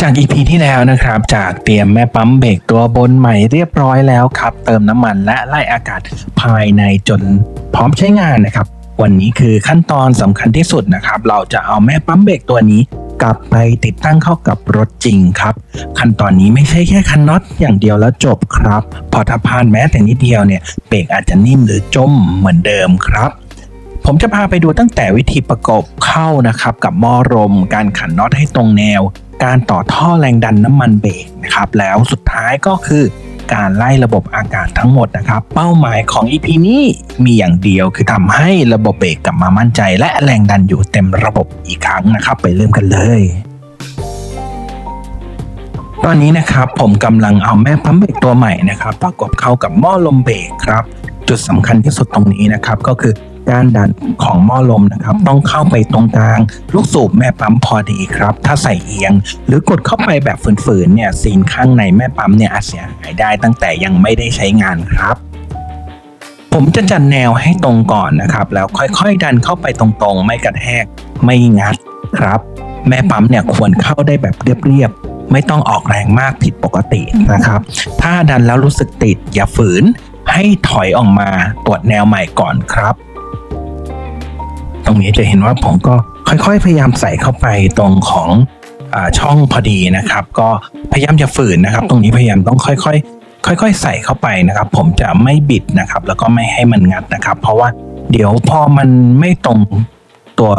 จาก EP ที่แล้วนะครับ จากเตรียมแม่ปั๊มเบรกตัวบนใหม่เรียบร้อยแล้วครับ เติมน้ำมันและไล่อากาศภายในจนพร้อมใช้งานนะครับ วันนี้คือขั้นตอนสำคัญที่สุดนะครับ เราจะเอาแม่ปั๊มเบรกตัวนี้ กลับไปติดตั้งเข้ากับรถจริงครับ ขั้นตอนนี้ไม่ใช่แค่คันน็อตอย่างเดียวแล้วจบครับ พอถ้าพลาดแม้แต่นิดเดียวเนี่ยเบรกอาจจะนิ่มหรือจมเหมือนเดิมครับผมจะพาไปดูตั้งแต่วิธีประกอบเข้านะครับ กับหม้อลมการขันน็อตให้ตรงแนว การต่อท่อแรงดันน้ำมันเบรกนะครับแล้วสุดท้ายก็คือการไล่ระบบอากาศทั้งหมดนะครับ เป้าหมายของ EP นี้มีอย่างเดียวคือทำให้ระบบเบรกกลับมามั่นใจ และแรงดันอยู่เต็มระบบอีกครั้งนะครับ ไปเริ่มกันเลย ตอนนี้นะครับผมกำลังเอาแม่ปั๊มเบรกตัวใหม่นะครับ ประกอบเข้ากับหม้อลมเบรกครับ จุดสำคัญที่สุดตรงนี้นะครับก็คือการดันของหม้อลมนะครับ ต้องเข้าไปตรงกลาง ลูกสูบแม่ปั๊มพอดีครับ ถ้าใส่เอียง หรือกดเข้าไปแบบฝืนๆเนี่ยซีนข้างในแม่ปั๊มเนี่ยอาจเสียหายได้ตั้งแต่ยังไม่ได้ใช้งานครับผมจะจัดแนวให้ตรงก่อนนะครับ แล้วค่อยๆ ดันเข้าไปตรงๆ ไม่กระแทกไม่งัดครับ แม่ปั๊มเนี่ยควรเข้าได้แบบเรียบๆไม่ต้องออกแรงมากผิดปกตินะครับ ถ้าดันแล้วรู้สึกติดอย่าฝืน ให้ถอยออกมาตรวจแนวใหม่ก่อนครับ ตรงนี้จะเห็นว่าผมก็ค่อยๆ พยายามใส่เข้าไปตรงของอช่องพอดีนะครับ ก็พยายามจะฝืนนะครับ ตรงนี้พยายามต้องค่อยๆค่อยๆ ใส่เข้าไปนะครับ ผมจะไม่บิดนะครับ แล้วก็ไม่ให้มันงัดนะครับ เพราะว่าเดี๋ยวพอมันไม่ตรงตัว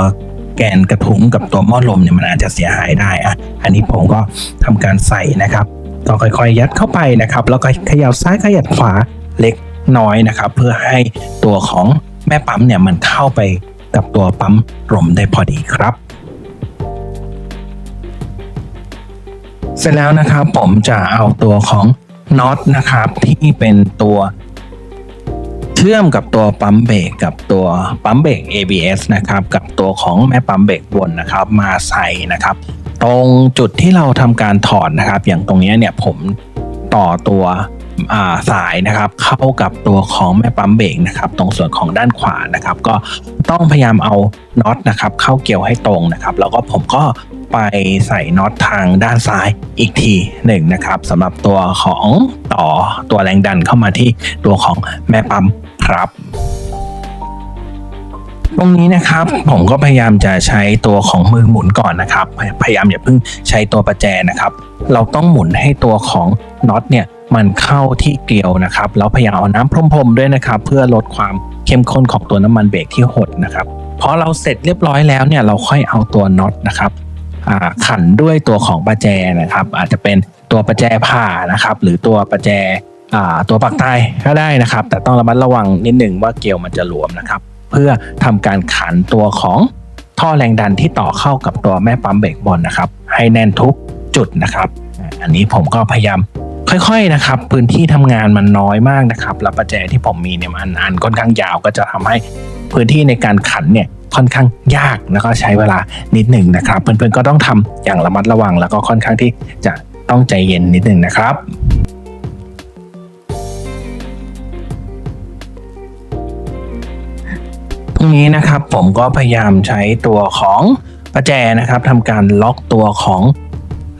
แกนกระทุ้งกับตัวหม้อลมเนี่ยมันอาจจะเสียหายได้อะอันนี้ผมก็ทำการใส่นะครับก็ค่อยๆ ยัดเข้าไปนะครับ แล้วก็ขย่าซ้ายขยับขวาเล็ก น้อยนะครับ เพื่อให้ตัวของแม่ปั๊มเนี่ยมันเข้าไปกับตัวปั๊มลมได้พอดีครับ เสร็จแล้วนะครับผมจะเอาตัวของน็อตนะครับที่เป็นตัวเชื่อมกับตัวปั๊มเบรกกับตัวปั๊มเบรก ABS นะครับกับตัวของแม่ปั๊มเบรกบนนะครับมาใส่นะครับ ตรงจุดที่เราทำการถอดนะครับ อย่างตรงนี้เนี่ยผมต่อตัว สายนะครับเข้ากับตัวของแม่ปั๊มเบรกนะครับตรงส่วนของด้านขวานะครับ ก็ต้องพยายามเอาน็อตนะครับเข้าเกี่ยวให้ตรงนะครับ แล้วก็ผมก็ไปใส่น็อตทางด้านซ้ายอีกทีหนึ่งนะครับสำหรับตัวของต่อตัวแรงดันเข้ามาที่ตัวของแม่ปั๊มครับตรงนี้นะครับผมก็พยายามจะใช้ตัวของมือหมุนก่อนนะครับ พยพยายามอย่าเพิ่งใช้ตัวประแจนะครับ เราต้องหมุนให้ตัวของน็อตเนี่ย มันเข้าที่เกลียวนะครับแล้วพยายามเอาน้ำพรมๆด้วยนะครับเพื่อลดความเข้มข้นของตัวน้ำมันเบรกที่หดนะครับพอเราเสร็จเรียบร้อยแล้วเนี่ยเราค่อยเอาตัวน็อตนะครับขันด้วยตัวของประแจนะครับ อาจจะเป็นตัวประแจผ่านะครับ หรือตัวประแจตัวปักใต้ก็ได้นะครับ แต่ต้องระมัดระวังนิดหนึ่งว่าเกลียวมันจะหลวมนะครับ เพื่อทำการขันตัวของท่อแรงดันที่ต่อเข้ากับตัวแม่ปั๊มเบรกบนนะครับ ให้แน่นทุกจุดนะครับ อันนี้ผมก็พยายาม ค่อยๆนะครับ พื้นที่ทำงานมันน้อยมากนะครับแล้วประแจที่ผมมีเนี่ยมันอันค่อนข้างยาวก็จะทำให้พื้นที่ในการขันเนี่ยค่อนข้างยากแล้วก็ใช้เวลานิดหนึ่งนะครับ เพื่อนๆก็ต้องทำอย่างระมัดระวัง แล้วก็ค่อนข้างที่จะต้องใจเย็นนิดหนึ่งนะครับตรงนี้นะครับผมก็พยายามใช้ตัวของประแจนะครับทำการล็อกตัวของ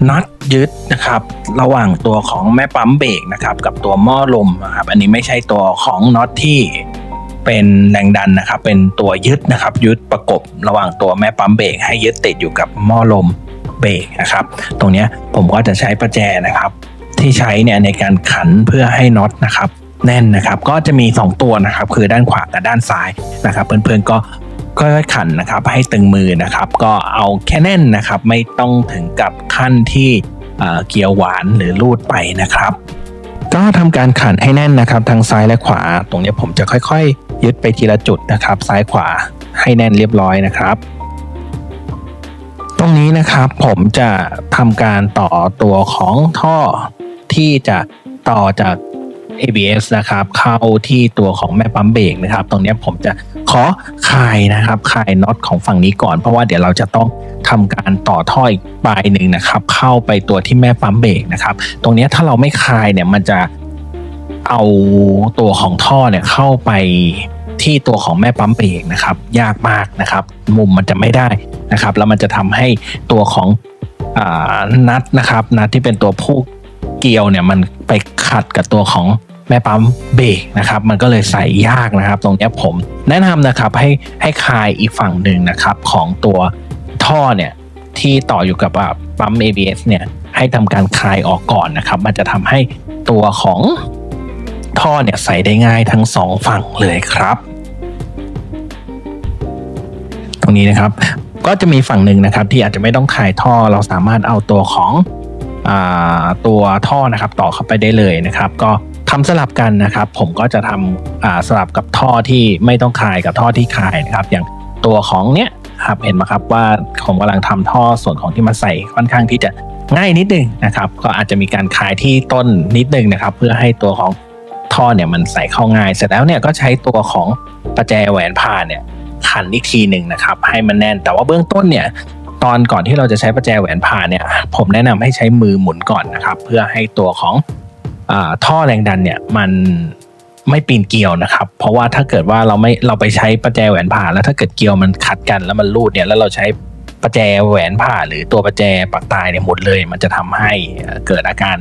น็อตยึดนะครับ ระหว่างตัวของแม่ปั๊มเบรกนะครับ กับตัวหม้อลมนะครับ อันนี้ไม่ใช่ตัวของน็อตที่เป็นแรงดันนะครับ เป็นตัวยึดนะครับ ยึดประกบระหว่างตัวแม่ปั๊มเบรกให้ยึดติดอยู่กับหม้อลมเบรกนะครับ ตรงนี้ผมก็จะใช้ประแจนะครับ ที่ใช้เนี่ยในการขันเพื่อให้น็อตนะครับ แน่นนะครับ ก็จะมี 2 ตัวนะครับ คือด้านขวากับด้านซ้ายนะครับ เพื่อนๆก็ ค่อยๆขันนะครับให้ตึงมือนะครับ ก็เอาแค่แน่นนะครับ ไม่ต้องถึงกับขั้นที่เกียวหวานหรือลูดไปนะครับ ก็ทำการขันให้แน่นนะครับทางซ้ายและขวา ตรงนี้ผมจะค่อยๆ ยึดไปทีละจุดนะครับ ซ้ายขวาให้แน่นเรียบร้อยนะครับ ตรงนี้นะครับผมจะทำการต่อตัวของท่อที่จะต่อจาก ABS นะครับ เข้าที่ตัวของแม่ปั๊มเบรกนะครับ ตรงนี้ผมจะ ขอคายนะครับคายน็อตของฝั่งนี้ก่อน เพราะว่าเดี๋ยวเราจะต้องทำการต่อท่ออีกปลายหนึ่งนะครับ เข้าไปตัวที่แม่ปั๊มเบรกนะครับ ตรงนี้ถ้าเราไม่คายเนี่ยมันจะเอาตัวของท่อเนี่ยเข้าไปที่ตัวของแม่ปั๊มเบรกนะครับ ยากมากนะครับ มุมมันจะไม่ได้นะครับ แล้วมันจะทำให้ตัวของอนัดนะครับ นัดที่เป็นตัวผู้เกี่ยวเนี่ยมันไปขัดกับตัวของ แม่ปั๊มเบรกนะครับ มันก็เลยใส่ยากนะครับ ตรงนี้ผมแนะนำนะครับให้ให้คลายอีกฝั่งหนึ่งนะครับของตัวท่อเนี่ยที่ต่ออยู่กับปั๊ม ABS เนี่ยให้ทำการคลายออกก่อนนะครับ มันจะทำให้ตัวของท่อเนี่ยใส่ได้ง่ายทั้งสองฝั่งเลยครับ ตรงนี้นะครับก็จะมีฝั่งหนึ่งนะครับ ที่อาจจะไม่ต้องคลายท่อเราสามารถเอาตัวของอตัวท่อนะครับต่อเข้าไปได้เลยนะครับ ก็ ทำสลับกันนะครับ ผมก็จะทำสลับกับท่อที่ไม่ต้องคายกับท่อที่คายนะครับ อย่างตัวของเนี้ยครับเห็นไหมครับว่าผมกำลังทำท่อส่วนของที่มาใส่ค่อนข้างที่จะง่ายนิดนึงนะครับ ก็อาจจะมีการคายที่ต้นนิดนึงนะครับ เพื่อให้ตัวของท่อเนี่ยมันใส่เข้าง่าย เสร็จแล้วเนี่ยก็ใช้ตัวของประแจแหวนผ่าเนี่ยขันอีกทีหนึ่งนะครับ ให้มันแน่นแต่ว่าเบื้องต้นเนี่ยตอนก่อนที่เราจะใช้ประแจแหวนผ่าเนี่ยผมแนะนำให้ใช้มือหมุนก่อนนะครับ เพื่อให้ตัวของ ท่อแรงดันเนี่ยมันไม่ปีนเกลียวนะครับ เพราะว่าถ้าเกิดว่าเราไม่เราไปใช้ประแจแหวนผ่าแล้วถ้าเกิดเกลียวมันขัดกันแล้วมันรูดเนี่ยแล้วเราใช้ประแจแหวนผ่าหรือตัวประแจปักตายเนี่ยหมดเลย มันจะทำให้เกิดอาการ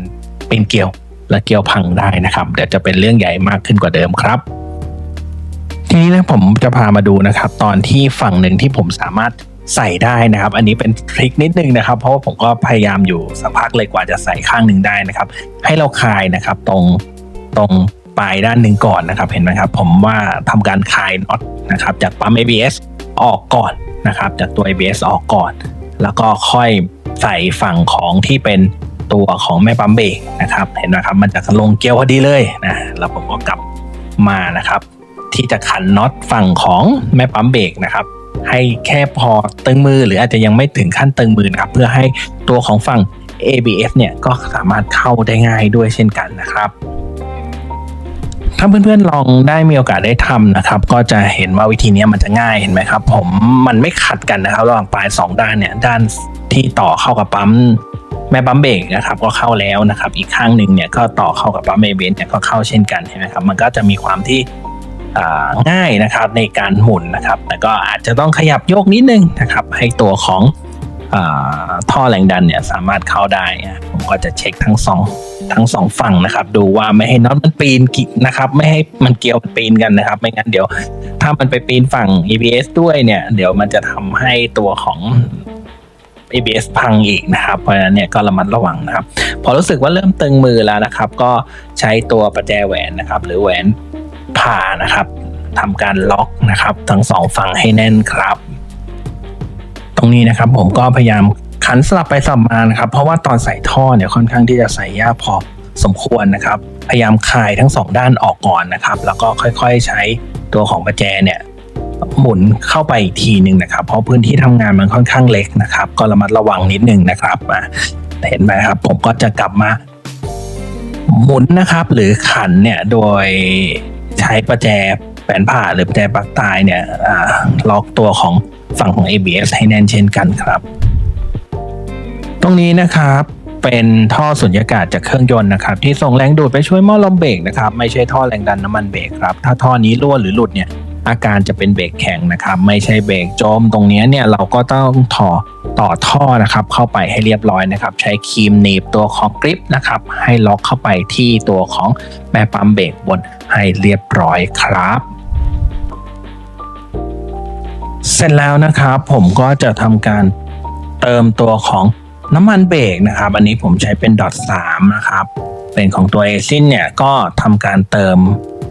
ปีนเกลียวและเกลียวพังได้นะครับเดี๋ยวจะเป็นเรื่องใหญ่มากขึ้นกว่าเดิมครับทีนี้นะผมจะพามาดูนะครับ ตอนที่ฝั่งหนึ่งที่ผมสามารถ ใส่ได้นะครับ อันนี้เป็นทริคนิดนึงนะครับ เพราะว่าผมก็พยายามอยู่สักพักเลยกว่าจะใส่ข้างหนึ่งได้นะครับ ให้เราคลายนะครับตรงตรงปลายด้านหนึ่งก่อนนะครับ เห็นไหมครับ ผมว่าทำการคลายน็อตนะครับ จากปั๊ม ABS ออกก่อนนะครับ จากตัว ABS ออกก่อน แล้วก็ค่อยใส่ฝั่งของที่เป็นตัวของแม่ปั๊มเบรกนะครับ เห็นไหมครับ มันจะลงเกลียวพอดีเลยนะแล้วผมก็กลับมานะครับ ที่จะขันน็อตฝั่งของแม่ปั๊มเบรกนะครับ ให้แค่พอตึงมือหรืออาจจะยังไม่ถึงขั้นตึงมือนะครับ เพื่อให้ตัวของฝั่ง ABS เนี่ยก็สามารถเข้าได้ง่ายด้วยเช่นกันนะครับถ้าเพื่อนๆลองได้มีโอกาสได้ทำนะครับ ก็จะเห็นว่าวิธีนี้มันจะง่ายเห็นไหมครับ ผมมันไม่ขัดกันนะครับ ระหว่างปลายสองด้านเนี่ยด้านที่ต่อเข้ากับปั๊มแม่ปั๊มเบรกนะครับก็เข้าแล้วนะครับ อีกข้างหนึ่งเนี่ยก็ต่อเข้ากับปั๊มเอเบนเนี่ยก็เข้าเช่นกันเห็นไหมครับมันก็จะมีความที่ ง่ายนะครับในการหมุนนะครับแต่ก็อาจจะต้องขยับโยกนิดนึงนะครับ ให้ตัวของอท่อแรงดันเนี่ยสามารถเข้าได้ผมก็จะเช็คทั้งสองทั้งสองฝั่งนะครับ ดูว่าไม่ให้น็อตมันปีนกินะครับ ไม่ให้มันเกี่ยวปีนกันนะครับ ไม่งั้นเดี๋ยว ถ้ามันไปปีนฝั่ง ABS ด้วยเนี่ย เดี๋ยวมันจะทำให้ตัวของ ABS พังอีกนะครับ เพราะฉะนั้นเนี่ยก็ระมัดระวังนะครับ พอรู้สึกว่าเริ่มตึงมือแล้วนะครับ ก็ใช้ตัวประแจแหวนนะครับ หรือแหวน ผ่านะครับทำการล็อกนะครับ ทั้งสองฝั่งให้แน่นครับ ตรงนี้นะครับผมก็พยายามขันสลับไปสลับมานะครับ เพราะว่าตอนใส่ท่อเนี่ยค่อนข้างที่จะใส่ยากพอสมควรนะครับ พยายามคลายทั้งสองด้านออกก่อนนะครับ แล้วก็ค่อยๆใช้ตัวของประแจเนี่ยหมุนเข้าไปอีกทีหนึ่งนะครับ เพราะพื้นที่ทำงานมันค่อนข้างเล็กนะครับ ก็ระมัดระวังนิดนึงนะครับเห็นไหมครับผมก็จะกลับมาหมุนนะครับ หรือขันเนี่ยโดย ใช้ประแจแผนผ่าหรือประแจปลักตายเนี่ยล็อกตัวของฝั่งของ ABS ให้แน่นเช่นกันครับ ตรงนี้นะครับเป็นท่อสุญญากาศจากเครื่องยนต์นะครับที่ส่งแรงดูดไปช่วยหม้อลมเบรกนะครับไม่ใช่ท่อแรงดันน้ำมันเบรกครับถ้าท่อนี้รั่วหรือหลุดเนี่ย อาการจะเป็นเบรกแข็งนะครับไม่ใช่เบรกจม ตรงนี้เนี่ยเราก็ต้องต่อต่อท่อนะครับเข้าไปให้เรียบร้อยนะครับ ใช้ครีมหนีบตัวของกริปนะครับ ให้ล็อกเข้าไปที่ตัวของแม่ปั๊มเบรกบนให้เรียบร้อยครับเสร็จแล้วนะครับผมก็จะทำการเติมตัวของน้ำมันเบรกนะครับ อันนี้ผมใช้เป็นดอทสามนะครับ เป็นของตัวเอซินเนี่ยก็ทำการเติม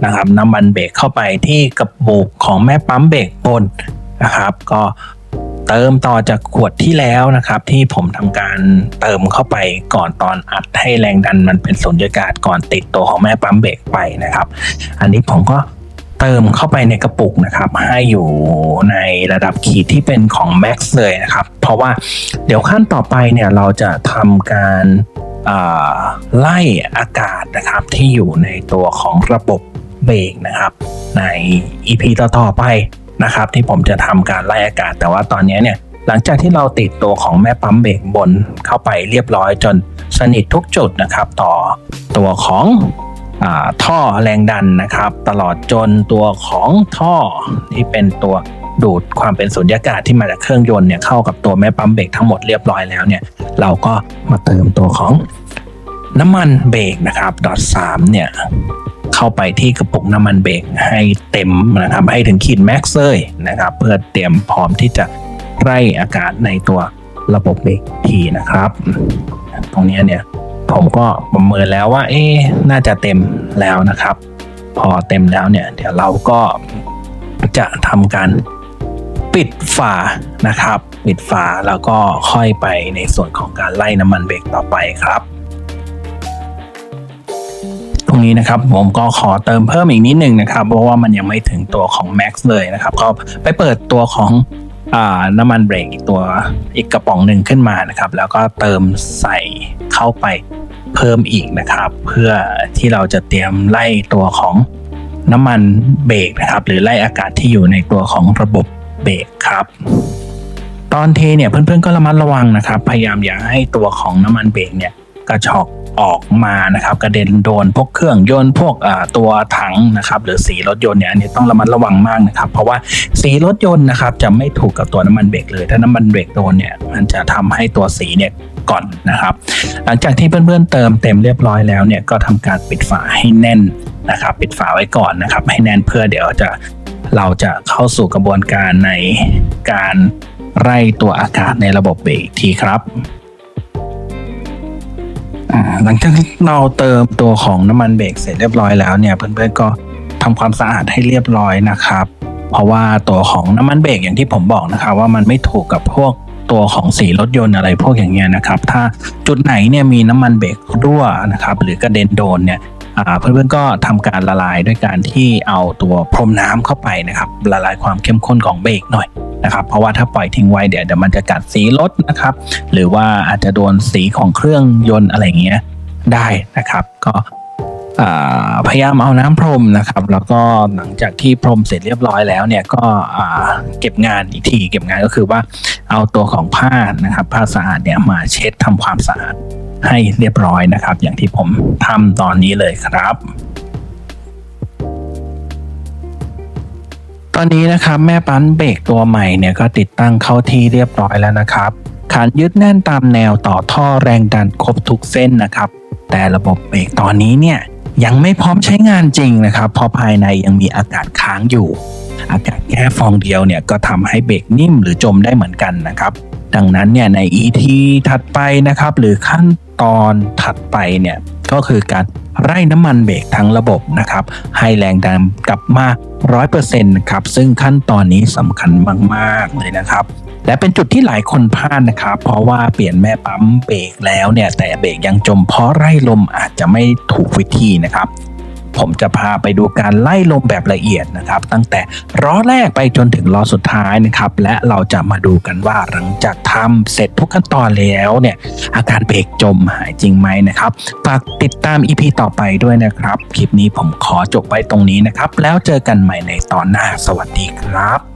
นะครับน้ำมันเบรกเข้าไปที่กระปุกของแม่ปั๊มเบรกบนนะครับ ก็เติมต่อจากขวดที่แล้วนะครับ ที่ผมทำการเติมเข้าไปก่อนตอนอัดให้แรงดันมันเป็นสุญญากาศก่อนติดตัวของแม่ปั๊มเบรกไปนะครับ อันนี้ผมก็เติมเข้าไปในกระปุกนะครับ ให้อยู่ในระดับขีดที่เป็นของ Max เลยนะครับ เพราะว่าเดี๋ยวขั้นต่อไปเนี่ยเราจะทำการไล่อากาศนะครับที่อยู่ในตัวของระบบ เบรกนะครับ ใน EP ต่อๆไปนะครับที่ผมจะทำการไล่อากาศ แต่ว่าตอนนี้เนี่ยหลังจากที่เราติดตัวของแม่ปั๊มเบรกบนเข้าไปเรียบร้อยจนสนิททุกจุดนะครับต่อตัวของอท่อแรงดันนะครับ ตลอดจนตัวของท่อที่เป็นตัวดูดความเป็นสุญญากาศที่มาจากเครื่องยนต์เนี่ยเข้ากับตัวแม่ปั๊มเบรกทั้งหมดเรียบร้อยแล้วเนี่ยเราก็มาเติมตัวของน้ำมันเบรกนะครับดอทสามเนี่ย เข้าไปที่กระปุกน้ำมันเบรกให้เต็มนะครับให้ถึงขีดแม็กซ์เลยนะครับ เพื่อเตรียมพร้อมที่จะไล่อากาศในตัวระบบเบรกทีนะครับ ตรงนี้เนี่ยผมก็ประเมินแล้วว่า เอ๊น่าจะเต็มแล้วนะครับ พอเต็มแล้วเนี่ย เดี๋ยวเราก็จะทำการปิดฝานะครับ ปิดฝาแล้วก็ค่อยไปในส่วนของการไล่น้ำมันเบรกต่อไปครับ ตรงนี้นะครับผมก็ขอเติมเพิ่มอีกนิดนึงนะครับ เพราะว่ามันยังไม่ถึงตัวของ Max เลยนะครับ ก็ไปเปิดตัวของน้ำมันเบรกอีกตัวอีกกระป๋องหนึ่งขึ้นมานะครับ แล้วก็เติมใส่เข้าไปเพิ่มอีกนะครับ เพื่อที่เราจะเตรียมไล่ตัวของน้ำมันเบรกนะครับ หรือไล่อากาศที่อยู่ในตัวของระบบเบรกครับตอนเทเนี่ยเพื่อนๆก็ระมัดระวังนะครับ พยายามอย่าให้ตัวของน้ำมันเบรกเนี่ย กระชอกออกมานะครับกระเด็นโดนพวกเครื่องยนต์พวกตัวถังนะครับหรือสีรถยนต์เนี่ยอันนี้ต้องระมัดระวังมากนะครับ เพราะว่าสีรถยนต์นะครับจะไม่ถูกกับตัวน้ำมันเบรกเลย ถ้าน้ำมันเบรกโดนเนี่ยมันจะทำให้ตัวสีเนี่ยก่อนนะครับ หลังจากที่เพื่อนๆเติมเต็มเรียบร้อยแล้วเนี่ยก็ทำการปิดฝาให้แน่นนะครับ ปิดฝาไว้ก่อนนะครับ ให้แน่นเพื่อเดี๋ยวจะเราจะเข้าสู่กระบวนการในการไล่ตัวอากาศในระบบเบรกทีครับ อ่าหลังจากเราเติมตัวของน้ำมันเบรกเสร็จเรียบร้อยแล้วเนี่ยเพื่อนๆก็ทำความสะอาดให้เรียบร้อยนะครับ เพราะว่าตัวของน้ำมันเบรกอย่างที่ผมบอกนะครับว่ามันไม่ถูกกับพวกตัวของสีรถยนต์อะไรพวกอย่างเงี้ยนะครับ ถ้าจุดไหนเนี่ยมีน้ำมันเบรกรั่วนะครับ หรือกระเด็นโดนเนี่ยอ่าเพื่อนๆก็ทำการละลายด้วยการที่เอาตัวพรมน้ำเข้าไปนะครับ ละลายความเข้มข้นของเบรกหน่อย นะครับ เพราะว่าถ้าปล่อยทิ้งไว้เดี๋ยวเดี๋ยวมันจะกัดสีรถนะครับ หรือว่าอาจจะโดนสีของเครื่องยนต์อะไรเงี้ยได้นะครับ ก็พยายามเอาน้ำพรมนะครับ แล้วก็หลังจากที่พรมเสร็จเรียบร้อยแล้วเนี่ยก็เก็บงานอีกทีเก็บงานก็คือว่าเอาตัวของผ้านะครับผ้าสะอาดเนี่ยมาเช็ดทำความสะอาดให้เรียบร้อยนะครับ อย่างที่ผมทำตอนนี้เลยครับ ตอนนี้นะครับแม่ปั้นเบรกตัวใหม่เนี่ยก็ติดตั้งเข้าที่เรียบร้อยแล้วนะครับขานยึดแน่นตามแนวต่อท่อแรงดันครบทุกเส้นนะครับ แต่ระบบเบรกตอนนี้เนี่ยยังไม่พร้อมใช้งานจริงนะครับ เพราะภายในยังมีอากาศค้างอยู่ อากาศแค่ฟองเดียวเนี่ยก็ทำให้เบรกนิ่มหรือจมได้เหมือนกันนะครับ ดังนั้นเนี่ยใน ET ถัดไปนะครับ หรือขั้นตอนถัดไปเนี่ยก็คือการ ไร่น้ำมันเบรกทั้งระบบนะครับ ให้แรงดันกลับมา 100%นะครับ ซึ่งขั้นตอนนี้สำคัญมากๆเลยนะครับและเป็นจุดที่หลายคนพลาดนะครับ เพราะว่าเปลี่ยนแม่ปั๊มเบรกแล้วเนี่ย แต่เบรกยังจมเพราะไร่ลมอาจจะไม่ถูกวิธีนะครับ ผมจะพาไปดูการไล่ลมแบบละเอียดนะครับ ตั้งแต่ล้อแรกไปจนถึงล้อสุดท้ายนะครับ และเราจะมาดูกันว่าหลังจากทำเสร็จทุกขั้นตอนแล้วเนี่ยอาการเบรกจมหายจริงไหมนะครับฝากติดตาม EP ต่อไปด้วยนะครับ คลิปนี้ผมขอจบไว้ตรงนี้นะครับ แล้วเจอกันใหม่ในตอนหน้าสวัสดีครับ